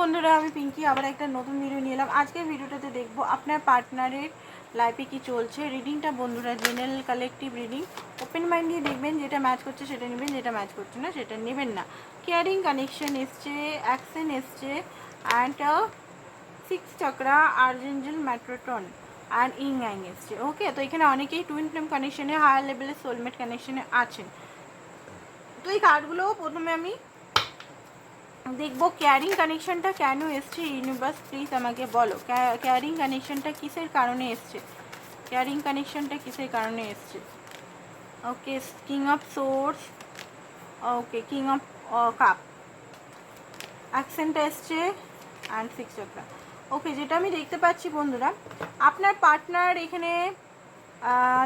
বন্ধুরা, আমি পিঙ্কি, আবার একটা নতুন ভিডিও নিয়ে এলাম। আজকের ভিডিওটাতে দেখব আপনার পার্টনারের লাইফে কি চলছে। রিডিংটা বন্ধুরা general collective reading open mind দিয়ে দেখবেন, যেটা ম্যাচ করছে সেটা নেবেন, যেটা ম্যাচ করছে না সেটা নেবেন না। কেয়ারিং কানেকশন এসছে অ্যাকশন এসছে and six chakra archangel Metatron and yin yang এসছে। ওকে তো এখানে অনেকেই টুইন ফ্লেম কানেকশনে হায়ার লেভেলের সোলমেট কানেকশনে আছেন। তো এই কার্ডগুলো প্রথমে আমি দেখব ক্যারিং কানেকশনটা কেন এসছে ইউনিভার্স প্লিজ আমাকে বলো। ক্যারিং কানেকশনটা কিসের কারণে এসছে? ক্যারিং কানেকশনটা কিসের কারণে এসছে? Okay king of swords okay king of cup অ্যাকসেন্টটা এসছে। অ্যান্ড সিক্স চক্রা ওকে যেটা আমি দেখতে পাচ্ছি, বন্ধুরা, আপনার পার্টনার এখানে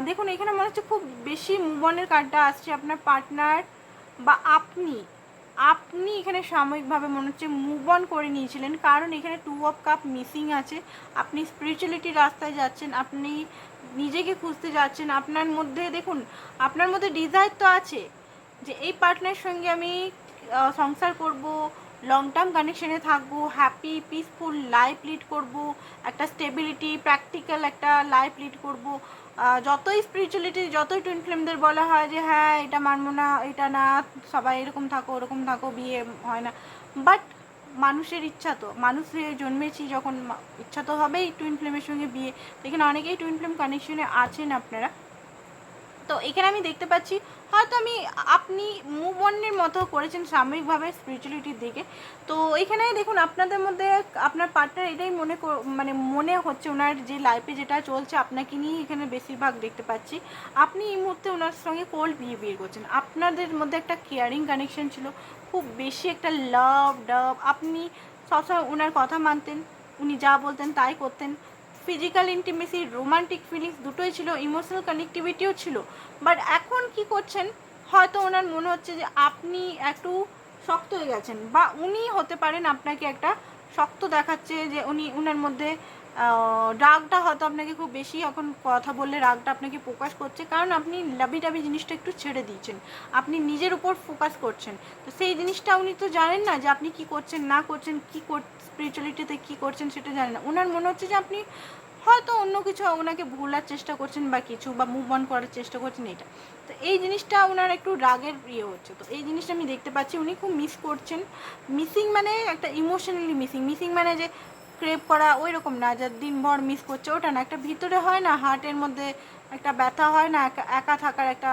দেখুন, এখানে মনে হচ্ছে খুব বেশি মুভনের কার্ডটা আসছে। আপনার পার্টনার বা আপনি আপনি এখানে সাময়িকভাবে মনে হচ্ছে মুভ অন করে নিয়েছিলেন। কারণ এখানে টু অফ কাপ মিসিং আছে। আপনি স্পিরিচুয়ালিটির রাস্তায় যাচ্ছেন, আপনি নিজেকে খুঁজতে যাচ্ছেন। আপনার মধ্যে, দেখুন, আপনার মধ্যে ডিজায়ার তো আছে যে এই পার্টনারের সঙ্গে আমি সংসার করব লং টার্ম কানেকশনে থাকব হ্যাপি পিসফুল লাইফ লিড করব, একটা স্টেবিলিটি প্র্যাকটিক্যাল একটা লাইফ লিড করব। যতই স্পিরিচুয়ালিটি যতই টুইন ফ্লেমদের বলা হয় যে হ্যাঁ এটা মানবো না, এটা না, সবাই এরকম থাকো, ওরকম থাকো, বিয়ে হয় না। বাট মানুষের ইচ্ছা তো, মানুষ হয়ে জন্মেছি যখন ইচ্ছা তো হবেই টুইন ফ্লেমের সঙ্গে বিয়ে। এখানে অনেকেই টুইন ফ্লেম কানেকশনে আছেন আপনারা। তো এখানে আমি দেখতে পাচ্ছি হয়তো আমি, আপনি মুভ অনের মতো করেছেন সাময়িকভাবে স্পিরিচুয়ালিটির দিকে। তো এখানে দেখুন, আপনাদের মধ্যে আপনার পার্টনার এটাই মনে মানে মনে হচ্ছে ওনার যে লাইফে যেটা চলছে, আপনাকে নিয়ে এখানে বেশিরভাগ দেখতে পাচ্ছি। আপনি এই মুহূর্তে ওনার সঙ্গে কোল্ড বিয়ে করছেন। আপনাদের মধ্যে একটা কেয়ারিং কানেকশন ছিল, খুব বেশি একটা লাভ ডাভ আপনি সবসময় ওনার কথা মানতেন, উনি যা বলতেন তাই করতেন। ফিজিক্যাল ইন্টিমেসি রোমান্টিক ফিলিংস দুটোই ছিল ইমোশনাল কানেক্টিভিটিও ছিল। বাট এখন কি করছেন? হয়তো ওনার মনে হচ্ছে যে আপনি একটু শক্ত হয়ে গেছেন বা উনি হতে পারেন আপনাকে একটা শক্ত দেখাচ্ছে যে উনি, উনার মধ্যে রাগটা হয়তো আপনাকে খুব বেশি এখন কথা বললে রাগটা আপনাকে প্রকাশ করছে। কারণ আপনি লাবি টাবি জিনিসটা একটু ছেড়ে দিয়েছেন। আপনি নিজের উপর ফোকাস করছেন। তো সেই জিনিসটা উনি তো জানেন না যে আপনি কি করছেন, না করছেন, কি স্পিরিচুয়ালিটিতে কী করছেন সেটা জানেন না। ওনার মনে হচ্ছে যে আপনি হয়তো অন্য কিছু ওনাকে ভোলার চেষ্টা করছেন বা কিছু বা মুভ অন করার চেষ্টা করছেন এটা। তো এই জিনিসটা ওনার একটু রাগের ইয়ে হচ্ছে। তো এই জিনিসটা আমি দেখতে পাচ্ছি, উনি খুব মিস করছেন। মিসিং মানে একটা ইমোশনালি মিসিং মিসিং মানে যে ক্রেপ করা ওই রকম না, যা দিনভর মিস করছে, ওটা না। একটা ভিতরে হয় না হার্টের মধ্যে একটা ব্যথা হয় না, একা থাকার একটা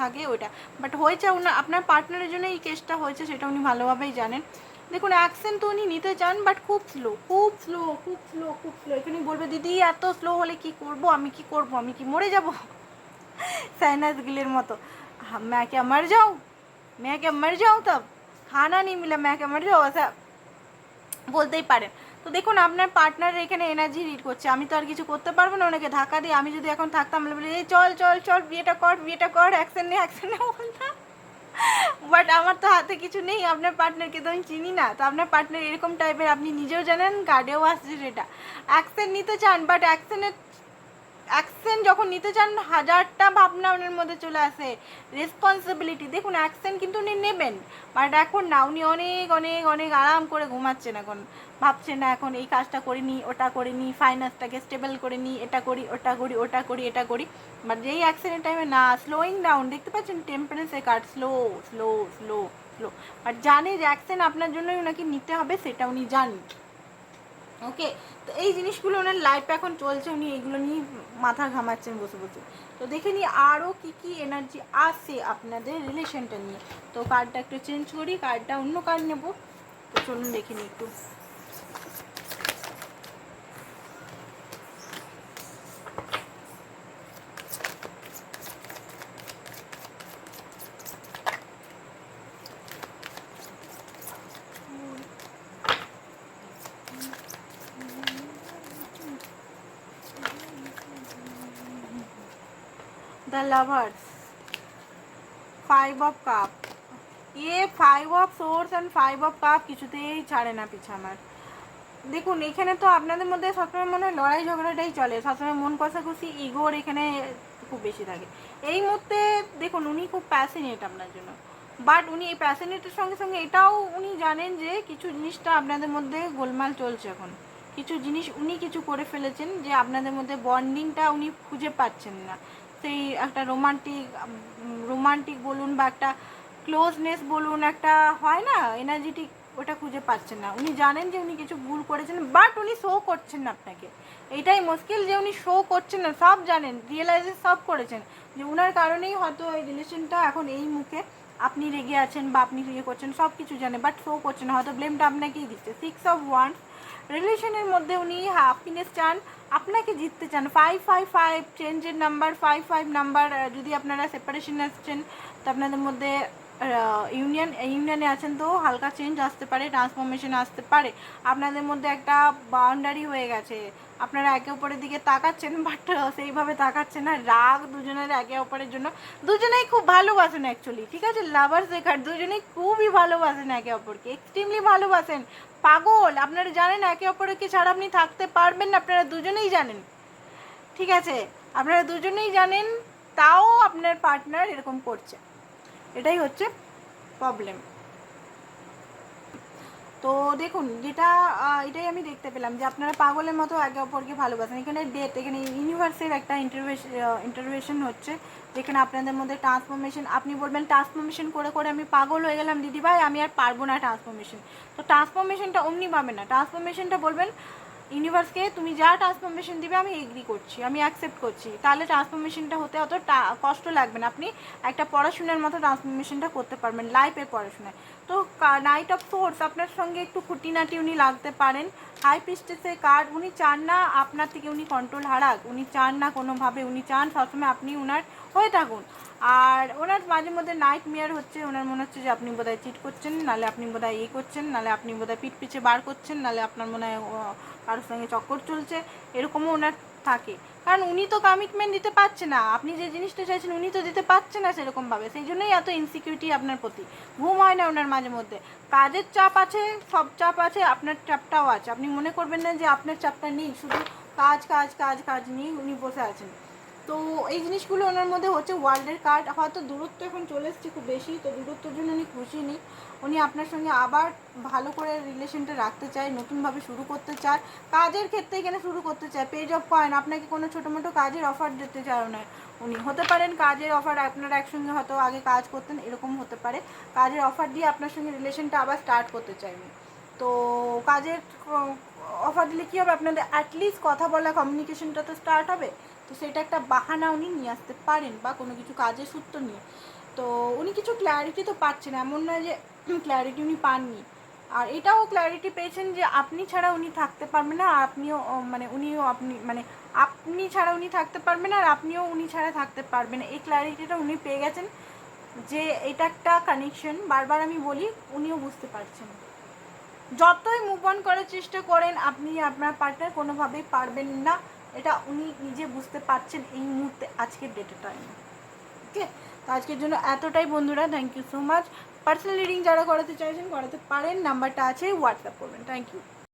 থাকে ওইটা। বাট হয়েছে আপনার পার্টনারের জন্য এই কেসটা হয়েছে, সেটা উনি ভালোভাবেই জানেন। দেখুন অ্যাকশন তো উনি নিতে চান বাট খুব স্লো খুব স্লো খুব স্লো খুব স্লো এখানে বলবে দিদি এত স্লো হলে কি করব আমি কি করব আমি কি মরে যাব साइनस गिलेर मतो हम मैं क्या मर जाऊँ मैं क्या मर जाऊँ तब खाना नहीं मिला मैं क्या मर जाऊँ ऐसा বলতেই পারেন তো দেখুন আপনার পার্টনার এখানে এনার্জি রিড করছে আমি তো আর কিছু করতে পারবো না ওনাকে ধাক্কা দিয়ে আমি যদি এখন থাকতাম বলে বলি, এই চল চল চল বিয়েটা কর বিয়েটা কর অ্যাকশন নে অ্যাকশন নে বলতাম বাট আমার তো হাতে কিছু নেই, আপনার পার্টনারকে তো আমি চিনি না। তো আপনার পার্টনার এরকম টাইপের আপনি নিজেও জানেন কার্ডেও আসছে সেটা অ্যাকশন নিতে চান বাট অ্যাকশনের অ্যাকশন যখন নিতে চান, হাজারটা ভাবনা ওনার মধ্যে চলে আসে। রেসপন্সিবিলিটি দেখুন অ্যাকশন কিন্তু উনি নেবেন বাট এখন না, উনি অনেক অনেক অনেক আরাম করে ঘুমাচ্ছেন এখন। ভাবছেন না এখন, এই কাজটা করিনি, ওটা করিনি ফাইন্যান্সটাকে স্টেবল করে নিই এটা করি, ওটা করি ওটা করি, এটা করি। বাট যেই অ্যাক্সিডেন্ট টাইমে না স্লোয়িং ডাউন দেখতে পাচ্ছেন টেম্পারেন্সের card slow slow slow slow but জানে যে অ্যাকশন আপনার জন্যই ওনাকে নিতে হবে, সেটা উনি জানেন। ওকে তো এই জিনিসগুলো ওনার লাইফ এখন চলছে, উনি এইগুলো নিয়ে মাথা ঘামাচ্ছেন বসে বসে। তো দেখে নিই আরও কী কী এনার্জি আসে আপনাদের রিলেশনটা নিয়ে। তো কার্ডটা একটু চেঞ্জ করি কার্ডটা অন্য কার্ড নেব। তো চলুন দেখে নিই একটু। The lovers five of cup A five of swords and five of cup কিছুতেই ছাড়ে না পিছা আমার। দেখুন, এখানে তো আপনাদের মধ্যে সবসময় মনে হয় লড়াই ঝগড়াটাই চলে। সবসময় মন কষাকষি ইগোর এখানে খুব বেশি থাকে। এই মুহূর্তে দেখুন, উনি খুব প্যাশনেট আপনার জন্য। বাট উনি এই প্যাশনেটের সঙ্গে সঙ্গে এটাও উনি জানেন যে কিছু জিনিসটা আপনাদের মধ্যে গোলমাল চলছে এখন। কিছু জিনিস উনি কিছু করে ফেলেছেন যে আপনাদের মধ্যে বন্ডিংটা উনি খুঁজে পাচ্ছেন না। সেই একটা রোমান্টিক রোমান্টিক বলুন বা একটা ক্লোজনেস বলুন একটা হয় না এনার্জেটিক ওটা খুঁজে পাচ্ছেন না। উনি জানেন যে উনি কিছু ভুল করেছেন বাট উনি শো করছেন না আপনাকে। এটাই মুশকিল যে উনি শো করছেন না, সব জানেন রিয়েলাইজে সব করেছেন। যে উনার কারণেই হয়তো এই রিলেশনটা এখন এই মুখে আপনি রেগে আছেন বা আপনি ইয়ে করছেন, সব কিছু জানে বাট শো করছেন হয়তো ব্লেমটা আপনাকেই দিচ্ছে। সিক্স অফ ওয়ান রিলেশনের মধ্যে উনি হ্যাপিনেস চান আপনাকে জিততে চান। ফাইভ ফাইভ ফাইভ চেঞ্জের নাম্বার ফাইভ ফাইভ নাম্বার যদি আপনারা সেপারেশন আসছেন, তো আপনাদের মধ্যে ইউনিয়ন, ইউনিয়নে আছেন তো, হালকা চেঞ্জ আসতে পারে ট্রান্সফরমেশন আসতে পারে। আপনাদের মধ্যে একটা বাউন্ডারি হয়ে গেছে। আপনারা একে অপরের দিকে তাকাচ্ছেন বাট সেইভাবে তাকাচ্ছেন না। রাগ দুজনের একে অপরের জন্য। দুজনেই খুব ভালোবাসেন অ্যাকচুয়ালি ঠিক আছে? লাভার শেখার দুজনেই খুবই ভালোবাসেন একে অপরকে এক্সট্রিমলি ভালোবাসেন। পাগল! আপনারা জানেন একে অপরকে ছাড়া আপনি থাকতে পারবেন না, আপনারা দুজনেই জানেন। ঠিক আছে? আপনারা দুজনেই জানেন, তাও আপনার পার্টনার এরকম করছে। এটাই হচ্ছে প্রবলেম তো দেখুন, যেটা এটাই আমি দেখতে পেলাম যে আপনারা পাগলের মতো একে অপরকে ভালোবাসেন। এখানে ডেট এখানে ইউনিভার্সের একটা ইন্টারভেশন হচ্ছে। যেখানে আপনাদের মধ্যে ট্রান্সফরমেশন আপনি বলবেন ট্রান্সফরমেশন করে করে আমি পাগল হয়ে গেলাম, দিদিভাই, আমি আর পারব না ট্রান্সফরমেশন তো ট্রান্সফরমেশনটা অমনি পাবেন না। ট্রান্সফরমেশনটা বলবেন ইউনিভার্সকে তুমি যা ট্রান্সফরমেশন দিবে আমি এগ্রি করছি, আমি অ্যাকসেপ্ট করছি। তাহলে ট্রান্সফরমেশনটা হতে অত কষ্ট লাগবে না। আপনি একটা পড়াশোনার মতো ট্রান্সফরমেশনটা করতে পারবেন লাইফের পড়াশোনায়। তো নাইট অফ সোর্স আপনার সঙ্গে একটু খুঁটিনাটি উনি লাগতে পারেন। হাই পিস্টেসে কার্ড উনি চান না আপনার থেকে উনি কন্ট্রোল হারাক, উনি চান না কোনোভাবে, উনি চান সবসময় আপনি উনার হয়ে থাকুন। আর ওনার মাঝে মধ্যে নাইট মেয়ার হচ্ছে, ওনার মনে হচ্ছে যে আপনি বোধহয় চিট করছেন, নালে আপনি বোধহয় ইয়ে করছেন, নালে আপনি বোধহয় পিঠ পিছে বার করছেন, নালে আপনার মনে হয় কারোর সঙ্গে চক্কর চলছে, এরকমও ওনার থাকে। কারণ উনি তো কমিটমেন্ট দিতে পারছে না, আপনি যে জিনিসটা চাইছেন উনি তো দিতে পারছে না সেরকমভাবে, সেই জন্যই এত ইনসিকিউরিটি আপনার প্রতি। ঘুম হয় না ওনার মাঝে মধ্যে। কাজের চাপ আছে, সব চাপ আছে, আপনার চাপটাও আছে। আপনি মনে করবেন না যে আপনার চাপটা নেই, শুধু কাজ কাজ কাজ কাজ নিয়ে উনি বসে আছেন। তো এই জিনিসগুলো ওনার মধ্যে হচ্ছে ওয়ার্ল্ডের কার্ড। হয়তো দূরত্ব এখন চলে এসছে খুব বেশি, তো দূরত্বের জন্য উনি খুশি নেই। উনি আপনার সঙ্গে আবার ভালো করে রিলেশনটা রাখতে চায়, নতুনভাবে শুরু করতে চায়। কাজের ক্ষেত্রে এখানে শুরু করতে চায় পেজ অফ পয়েন্ট আপনাকে কোনো ছোটো মোটো কাজের অফার দিতে চায় না উনি হতে পারেন কাজের অফার আপনারা একসঙ্গে হয়তো আগে কাজ করতেন, এরকম হতে পারে। কাজের অফার দিয়ে আপনার সঙ্গে রিলেশনটা আবার স্টার্ট করতে চাই উনি। তো কাজের অফার দিলে কী হবে? আপনাদের অ্যাটলিস্ট কথা বলা কমিউনিকেশনটা তো স্টার্ট হবে। তো সেটা একটা বাহানা উনি নিয়ে আসতে পারেন বা কোনো কিছু কাজের সূত্র নিয়ে। তো উনি কিছু ক্ল্যারিটি তো পাচ্ছেন, এমন নয় যে ক্ল্যারিটি উনি পাননি। আর এটাও ক্ল্যারিটি পেয়েছেন যে আপনি ছাড়া উনি থাকতে পারবেন না আপনিও মানে উনিও আপনি মানে আপনি ছাড়া উনি থাকতে পারবেন আর আপনিও উনি ছাড়া থাকতে পারবেন এই ক্ল্যারিটিটা উনি পেয়ে গেছেন যে এটা একটা কানেকশন বারবার আমি বলি, উনিও বুঝতে পারছেন। যতই মুভ অন করার চেষ্টা করেন, আপনি আপনার পার্টনার কোনোভাবেই পারবেন না। এটা উনি নিজে বুঝতে পারছেন এই মুহূর্তে আজকের ডেটে টাইম ওকে তো আজকের জন্য এতটাই বন্ধুরা thank you so much personal reading যারা করাতে চাইছেন, করাতে পারেন। নাম্বারটা আছে হোয়াটসঅ্যাপ করবেন। Thank you